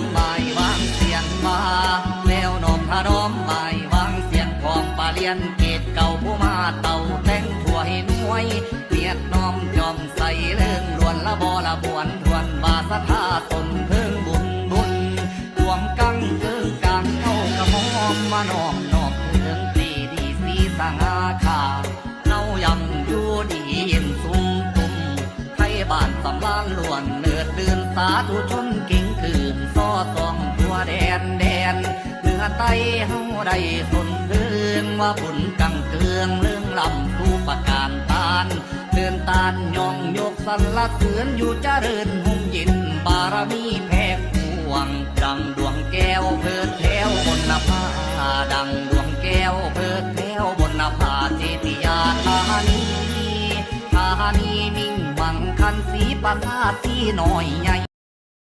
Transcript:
มหมายวางเสียงมาแล้วนมพระน้อมหมายวางเสียงของปาเลียนเกตเก่าผู้มาเต่าแต่งถั่วให้น้วยเมียดน้อมจอมใสเรื่องลวนละบอละบวนทวนบาสธาตนเพิ่งบุญบุญรวมกังเกิงกลางเข้ากระหมอมมาน้อมนอบเรื่องตีดีสีสังอาคาเน่ายำอยู่ดีเย็นสุ่มตุ่มไทยบ้านสำลานล้วนเนื้อดเดือนสาธุชนกิ่ง เหนือไตเฮาได้สนเรืองว่าบุญกังเกืองเรื่องลำสู่ประการตานเดินตานยองยกสันละเสือนอยู่เจริญหุ่งยินบารมีแพ้พวงดังดวงแก้วเพิดแถวบนนภาดังดวงแก้วเพิดแถวบนนภาเจติยาธานีธานีมิ่งหวังคันสีปราสาทสีหน่อยใหญ่